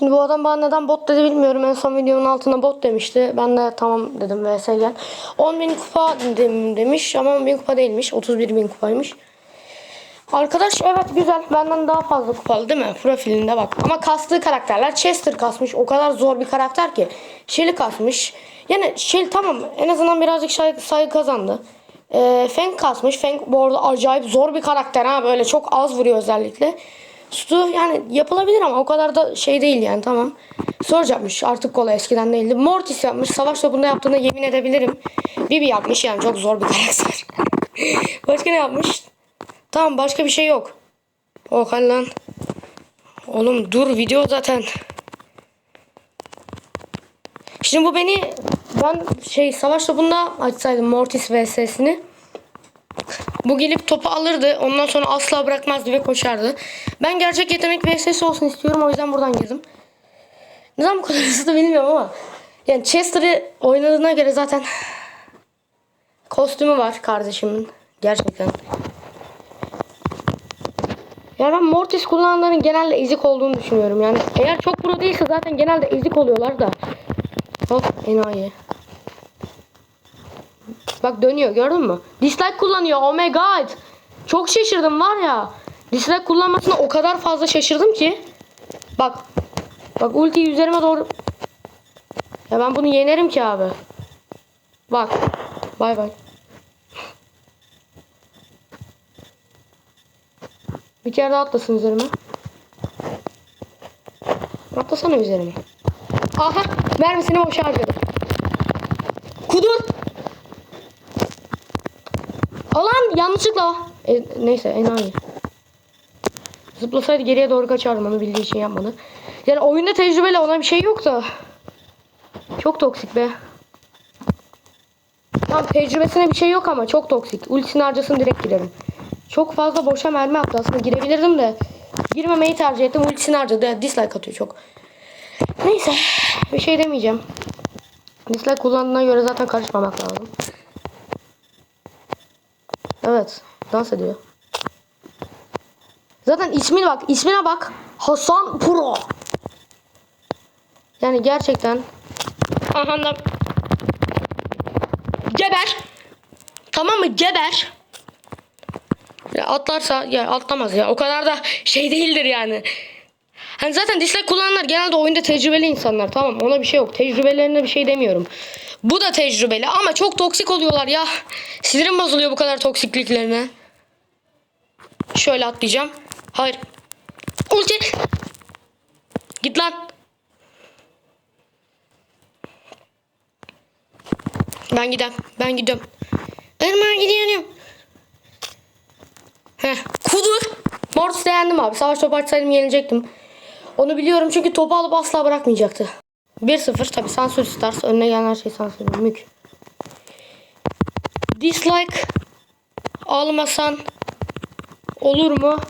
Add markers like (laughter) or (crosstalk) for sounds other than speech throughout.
Şimdi bu adam bana neden bot dedi bilmiyorum. En son videonun altına bot demişti. Ben de tamam dedim vs gel. 10.000 kupa dem- demiş ama 10.000 kupa değilmiş. 31.000 kupaymış. Arkadaş evet güzel. Benden daha fazla kupalı değil mi? Profilinde bak. Ama kastığı karakterler Chester kasmış. O kadar zor bir karakter ki. Shelly kasmış. Yani Shelly tamam en azından birazcık saygı, saygı kazandı. Ee, Feng kasmış. Feng bu arada acayip zor bir karakter ha. Böyle çok az vuruyor özellikle. Stu yani yapılabilir ama o kadar da şey değil yani tamam. Surge yapmış artık kolay eskiden değildi. Mortis yapmış. Savaş topunda yaptığına yemin edebilirim. Bibi yapmış yani çok zor bir karakter. (laughs) Başka ne yapmış? Tamam başka bir şey yok. Oh lan. Oğlum dur video zaten. Şimdi bu beni ben şey savaş topunda açsaydım Mortis vs'sini. Bu gelip topu alırdı. Ondan sonra asla bırakmazdı ve koşardı. Ben gerçek yetenek vs olsun istiyorum. O yüzden buradan girdim. Neden bu kadar hızlı bilmiyorum ama. Yani Chester'ı oynadığına göre zaten kostümü var kardeşimin. Gerçekten. Yani ben Mortis kullananların genelde ezik olduğunu düşünüyorum. Yani eğer çok pro değilse zaten genelde ezik oluyorlar da. Hop enayi. Bak dönüyor gördün mü? Dislike kullanıyor. Oh my god. Çok şaşırdım var ya. Dislike kullanmasına o kadar fazla şaşırdım ki. Bak. Bak ultiyi üzerime doğru. Ya ben bunu yenerim ki abi. Bak. Bay bay. Bir kere daha atlasın üzerime. Atlasana üzerime. Aha mermisini boşa harcadım. Kudur. Yanlışlıkla. E, neyse enayi. Zıplasaydı geriye doğru kaçardım onu bildiği için yapmadı. Yani oyunda tecrübeli ona bir şey yok da. Çok toksik be. Tamam tecrübesine bir şey yok ama çok toksik. Ultisini harcasın direkt girerim. Çok fazla boşa mermi attı aslında girebilirdim de. Girmemeyi tercih ettim. Ultisini harcadı. Dislike atıyor çok. Neyse. Bir şey demeyeceğim. Dislike kullandığına göre zaten karışmamak lazım. Evet. Dans ediyor. Zaten ismine bak. ismine bak. Hasan Pro. Yani gerçekten. Aha da. Geber. Tamam mı? Geber. Ya atlarsa ya atlamaz ya. O kadar da şey değildir yani. Hani zaten dislike kullananlar genelde oyunda tecrübeli insanlar. Tamam ona bir şey yok. Tecrübelerine bir şey demiyorum. Bu da tecrübeli ama çok toksik oluyorlar ya. Sinirim bozuluyor bu kadar toksikliklerine. Şöyle atlayacağım. Hayır. Ulti. Git lan. Ben gidem. Ben gidiyorum. Irmağa gidiyorum. Heh. Kudur. Mortis'te yendim abi. Savaş topu açsaydım yenilecektim. Onu biliyorum çünkü topu alıp asla bırakmayacaktı. 1-0 tabi sansür stars. Önüne gelen her şey sansür. Mük. Dislike almasan olur mu?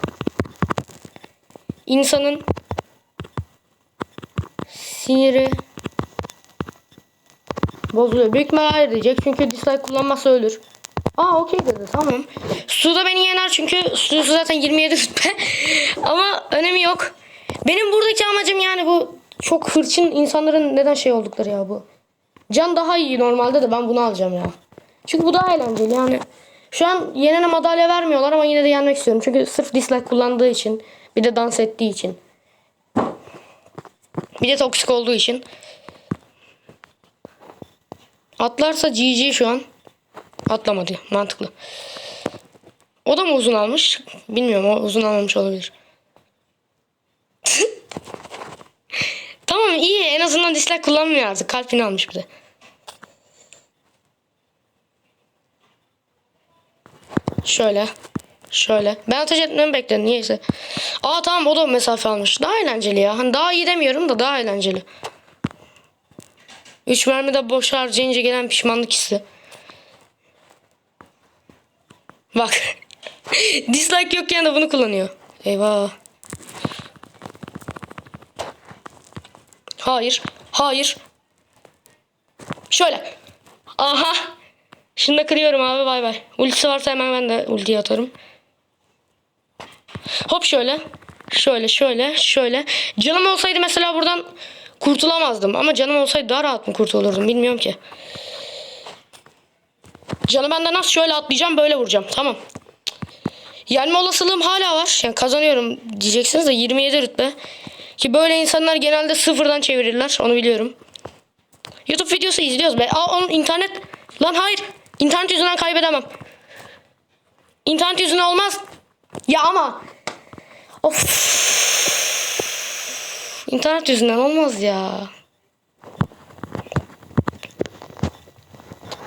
İnsanın siniri bozuluyor. Büyük ihtimal hayır diyecek çünkü dislike kullanmazsa ölür. Aa okey dedi tamam. Suda beni yener çünkü su zaten 27 rütbe. (laughs) Ama önemi yok. Benim buradaki amacım yani bu çok hırçın insanların neden şey oldukları ya bu. Can daha iyi normalde de ben bunu alacağım ya. Çünkü bu daha eğlenceli yani. Şu an yenene madalya vermiyorlar ama yine de yenmek istiyorum. Çünkü sırf dislike kullandığı için. Bir de dans ettiği için. Bir de toksik olduğu için. Atlarsa GG şu an. Atlamadı. Mantıklı. O da mı uzun almış? Bilmiyorum. O uzun almamış olabilir. (laughs) tamam iyi. En azından dislike kullanmıyor artık. Kalbini almış bir de. Şöyle. Şöyle. Ben ateş etmemi bekledim niyeyse. Aa tamam o da mesafe almış. Daha eğlenceli ya. Hani daha iyi demiyorum da daha eğlenceli. Üç mermi de boş harcayınca gelen pişmanlık hissi. Bak. (laughs) Dislike yokken de bunu kullanıyor. Eyvah. Hayır. Hayır. Şöyle. Aha. Şunu da kırıyorum abi bay bay. Ultisi varsa hemen ben de ultiyi atarım. Hop şöyle. Şöyle şöyle şöyle. Canım olsaydı mesela buradan kurtulamazdım. Ama canım olsaydı daha rahat mı kurtulurdum bilmiyorum ki. Canı benden az şöyle atlayacağım böyle vuracağım. Tamam. Yenme olasılığım hala var. Yani kazanıyorum diyeceksiniz de 27 rütbe. Ki böyle insanlar genelde sıfırdan çevirirler. Onu biliyorum. YouTube videosu izliyoruz be. Aa onun internet. Lan hayır. İnternet yüzünden kaybedemem. İnternet yüzünden olmaz. Ya ama. Of. İnternet yüzünden olmaz ya.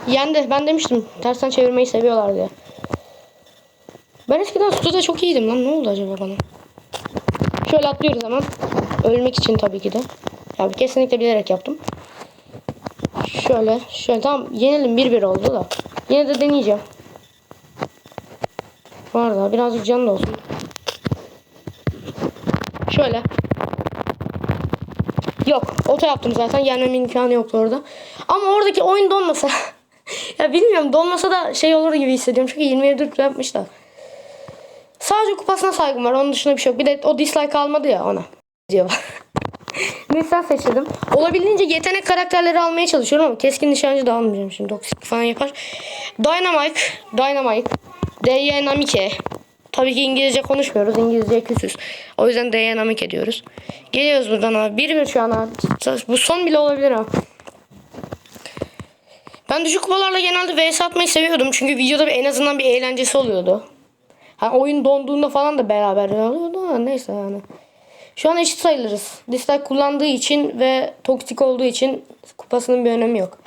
Yendi. Ben demiştim. Tersten çevirmeyi seviyorlar diye. Ben eskiden Sudo'da çok iyiydim lan. Ne oldu acaba bana? Şöyle atlıyoruz hemen. Ölmek için tabii ki de. Ya kesinlikle bilerek yaptım. Şöyle. Şöyle tamam. Yenelim 1-1 oldu da. Yine de deneyeceğim. Var da birazcık can da olsun. Şöyle. Yok. Oto yaptım zaten. Yenmem imkanı yoktu orada. Ama oradaki oyun donmasa. (laughs) ya bilmiyorum donmasa da şey olur gibi hissediyorum. Çünkü 27 rütbe yapmış da. Sadece kupasına saygım var. Onun dışında bir şey yok. Bir de o dislike almadı ya ona. Diyor. Nisan seçtim. Olabildiğince yetenek karakterleri almaya çalışıyorum ama keskin nişancı da almayacağım şimdi. Toksik falan yapar. Dynamite. Dynamite. Dynamike. Tabii ki İngilizce konuşmuyoruz. İngilizce küsüz. O yüzden Dynamike diyoruz. Geliyoruz buradan abi. Bir bir şu an abi. Bu son bile olabilir ha. Ben düşük kupalarla genelde vs atmayı seviyordum. Çünkü videoda en azından bir eğlencesi oluyordu. Ha, oyun donduğunda falan da beraber oluyordu ama neyse yani. Şu an eşit sayılırız. Dislike kullandığı için ve toksik olduğu için kupasının bir önemi yok.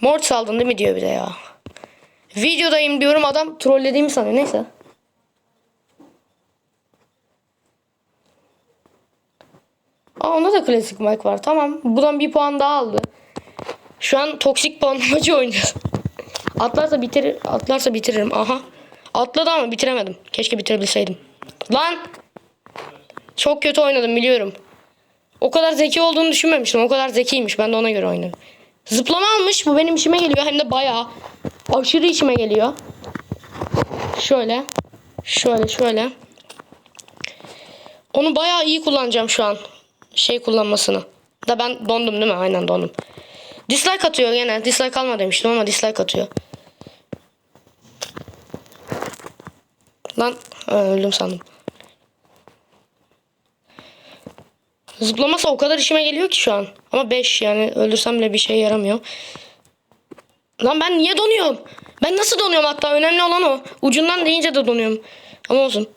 Mort aldın değil mi diyor bir de ya. Videodayım diyorum adam trollediğimi sanıyor. Neyse. Aa onda da klasik mic var. Tamam. Buradan bir puan daha aldı. Şu an toksik puanlamacı (laughs) oynuyor. Atlarsa bitirir, atlarsa bitiririm. Aha. Atladı ama bitiremedim. Keşke bitirebilseydim. Lan! Çok kötü oynadım biliyorum. O kadar zeki olduğunu düşünmemiştim. O kadar zekiymiş. Ben de ona göre oynadım. Zıplama almış. Bu benim işime geliyor. Hem de bayağı. Aşırı işime geliyor. Şöyle. Şöyle şöyle. Onu bayağı iyi kullanacağım şu an. Şey kullanmasını. Da ben dondum değil mi? Aynen dondum. Dislike atıyor gene. Dislike alma demiştim ama dislike atıyor. Lan öldüm sandım. Zıplaması o kadar işime geliyor ki şu an. Ama 5 yani öldürsem bile bir şey yaramıyor. Lan ben niye donuyorum? Ben nasıl donuyorum hatta önemli olan o. Ucundan deyince de donuyorum. Ama olsun.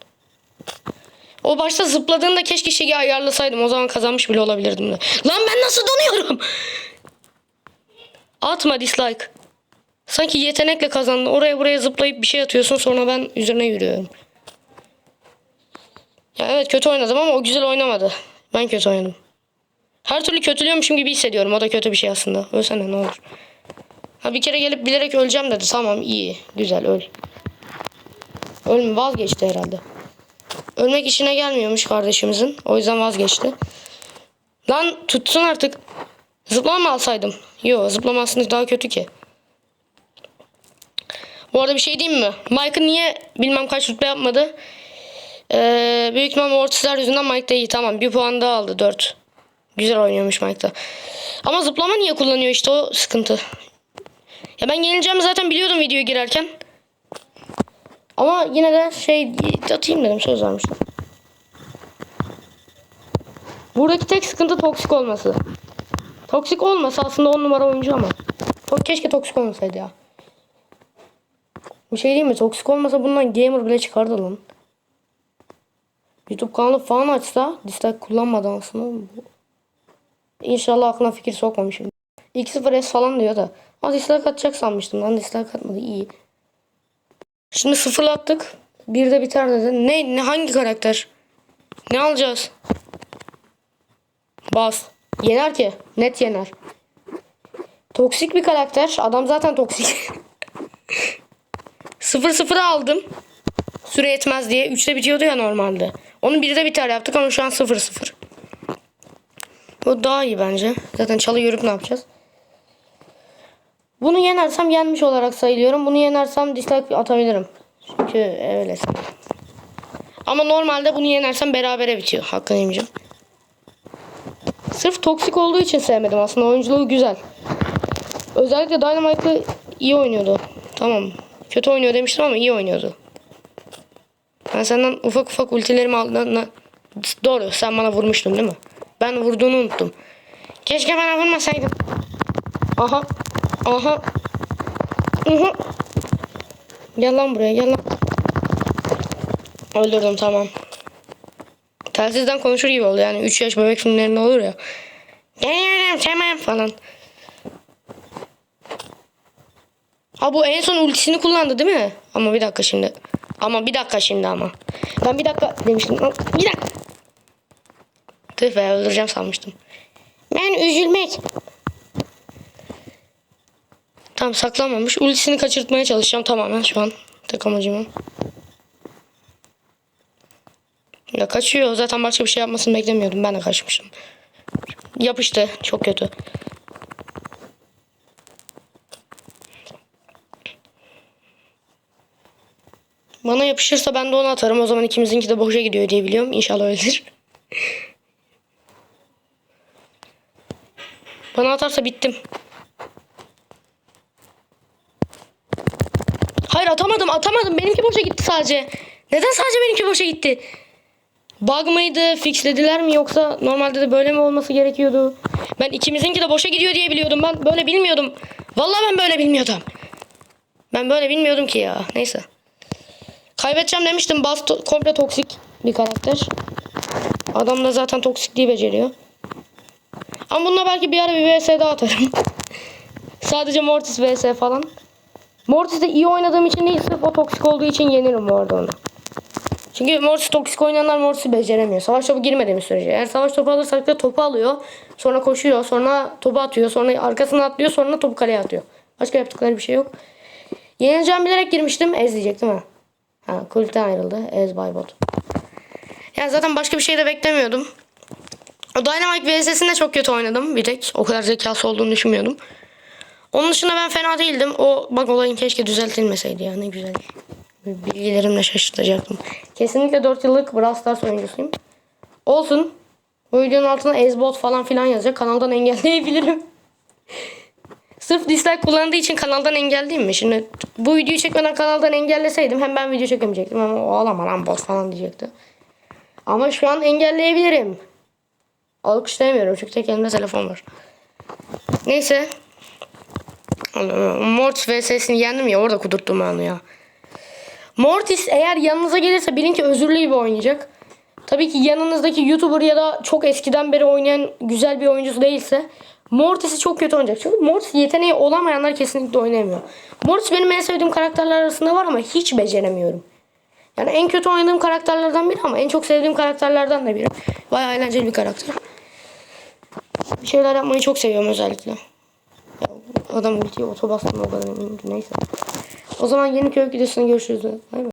O başta zıpladığında keşke şeyi ayarlasaydım. O zaman kazanmış bile olabilirdim de. Lan ben nasıl donuyorum? Atma dislike. Sanki yetenekle kazandın. Oraya buraya zıplayıp bir şey atıyorsun sonra ben üzerine yürüyorum. Ya evet kötü oynadım ama o güzel oynamadı. Ben kötü oynadım. Her türlü kötülüyormuşum gibi hissediyorum. O da kötü bir şey aslında. Ölsene ne olur. Ha bir kere gelip bilerek öleceğim dedi. Tamam iyi. Güzel öl. Ölme vazgeçti herhalde. Ölmek işine gelmiyormuş kardeşimizin. O yüzden vazgeçti. Lan tutsun artık. Zıplama alsaydım? Yo zıplama aslında daha kötü ki. Bu arada bir şey diyeyim mi? Mike'ın niye bilmem kaç rütbe yapmadı? Ee, büyük ihtimal Mortisler yüzünden Mike de iyi. Tamam bir puan daha aldı. 4. Güzel oynuyormuş Mike da. Ama zıplama niye kullanıyor işte o sıkıntı. Ya ben yenileceğimi zaten biliyordum videoya girerken. Ama yine de şey atayım dedim söz vermiştim. Buradaki tek sıkıntı toksik olması. Toksik olmasa aslında 10 numara oyuncu ama. Keşke toksik olmasaydı ya. Bir şey diyeyim mi? Toksik olmasa bundan gamer bile çıkardı lan. YouTube kanalı falan açsa dislike kullanmadan aslında. İnşallah aklına fikir sokmamışım. 2-0 S falan diyor da. Ama dislike atacak sanmıştım lan dislike atmadı iyi. Şimdi sıfırlattık. Bir de biter dedi. Ne, ne hangi karakter? Ne alacağız? Bas. Yener ki. Net yener. Toksik bir karakter. Adam zaten toksik. (laughs) 0-0 aldım. Süre yetmez diye. 3'te bitiyordu ya normalde. Onu 1'de biter yaptık ama şu an 0-0. Bu daha iyi bence. Zaten çalı yürüp ne yapacağız? Bunu yenersem yenmiş olarak sayılıyorum. Bunu yenersem dislike atabilirim. Çünkü öyle. Ama normalde bunu yenersem berabere bitiyor. Hakkını yemeyeceğim. Sırf toksik olduğu için sevmedim aslında. Oyunculuğu güzel. Özellikle Dynamite'lı iyi oynuyordu. Tamam. Kötü oynuyor demiştim ama iyi oynuyordu. Ben senden ufak ufak ultilerimi aldığında... Doğru sen bana vurmuştun değil mi? Ben vurduğunu unuttum. Keşke bana vurmasaydın. Aha. Aha. Aha. Gel lan buraya gel lan. Öldürdüm tamam. Telsizden konuşur gibi oldu yani 3 yaş bebek filmlerinde olur ya. Geliyorum tamam falan. Ha bu en son ultisini kullandı değil mi? Ama bir dakika şimdi. Ama bir dakika şimdi ama. Ben bir dakika demiştim. Bir dakika. Tüh be öldüreceğim sanmıştım. Ben üzülmek. Tam saklanmamış. Ultisini kaçırtmaya çalışacağım tamamen şu an. Tek amacım o. Ya kaçıyor. Zaten başka bir şey yapmasını beklemiyordum. Ben de kaçmıştım. Yapıştı. Çok kötü. Bana yapışırsa ben de onu atarım. O zaman ikimizinki de boşa gidiyor diye biliyorum. İnşallah öyledir. (laughs) Bana atarsa bittim. Hayır atamadım atamadım. Benimki boşa gitti sadece. Neden sadece benimki boşa gitti? Bug mıydı? Fixlediler mi yoksa normalde de böyle mi olması gerekiyordu? Ben ikimizinki de boşa gidiyor diye biliyordum. Ben böyle bilmiyordum. Vallahi ben böyle bilmiyordum. Ben böyle bilmiyordum ki ya. Neyse. Kaybedeceğim demiştim. Bas to- komple toksik bir karakter. Adam da zaten toksikliği beceriyor. Ama bununla belki bir ara bir vs daha atarım. (laughs) Sadece Mortis vs falan. Mortis'te iyi oynadığım için değil sırf o toksik olduğu için yenirim bu arada onu. Çünkü Mortis toksik oynayanlar Mortis'i beceremiyor. Savaş topu girmediğimiz sürece. Eğer savaş topu alırsak da topu alıyor. Sonra koşuyor. Sonra topu atıyor. Sonra arkasına atlıyor. Sonra topu kaleye atıyor. Başka yaptıkları bir şey yok. Yenileceğim bilerek girmiştim. Ez diyecek değil mi? Ha kulüpten ayrıldı. Ez Baybot. Ya zaten başka bir şey de beklemiyordum. O Dynamite VS'sinde çok kötü oynadım bir tek. O kadar zekası olduğunu düşünmüyordum. Onun dışında ben fena değildim. O bak olayın keşke düzeltilmeseydi ya ne güzel. Bilgilerimle şaşırtacaktım. Kesinlikle 4 yıllık Brawl Stars oyuncusuyum. Olsun. Bu videonun altına ezbot falan filan yazacak. Kanaldan (laughs) engelleyebilirim. Sırf dislike kullandığı için kanaldan engelleyeyim mi? Şimdi bu videoyu çekmeden kanaldan engelleseydim hem ben video çekemeyecektim ama o ağlama lan bot falan diyecekti. Ama şu an engelleyebilirim. Alkışlayamıyorum çünkü tek elimde telefon var. Neyse. Mortis vs'sini yendim ya orada kudurttum onu ya. Mortis eğer yanınıza gelirse bilin ki özürlü gibi oynayacak. Tabii ki yanınızdaki YouTuber ya da çok eskiden beri oynayan güzel bir oyuncusu değilse Mortis'i çok kötü oynayacak. Çünkü Mortis yeteneği olamayanlar kesinlikle oynayamıyor. Mortis benim en sevdiğim karakterler arasında var ama hiç beceremiyorum. Yani en kötü oynadığım karakterlerden biri ama en çok sevdiğim karakterlerden de biri. Bayağı eğlenceli bir karakter. Bir şeyler yapmayı çok seviyorum özellikle. Ya, adam ultiye otobastım o kadar eminim neyse. O zaman yeni köy videosunda görüşürüz. Bay bay.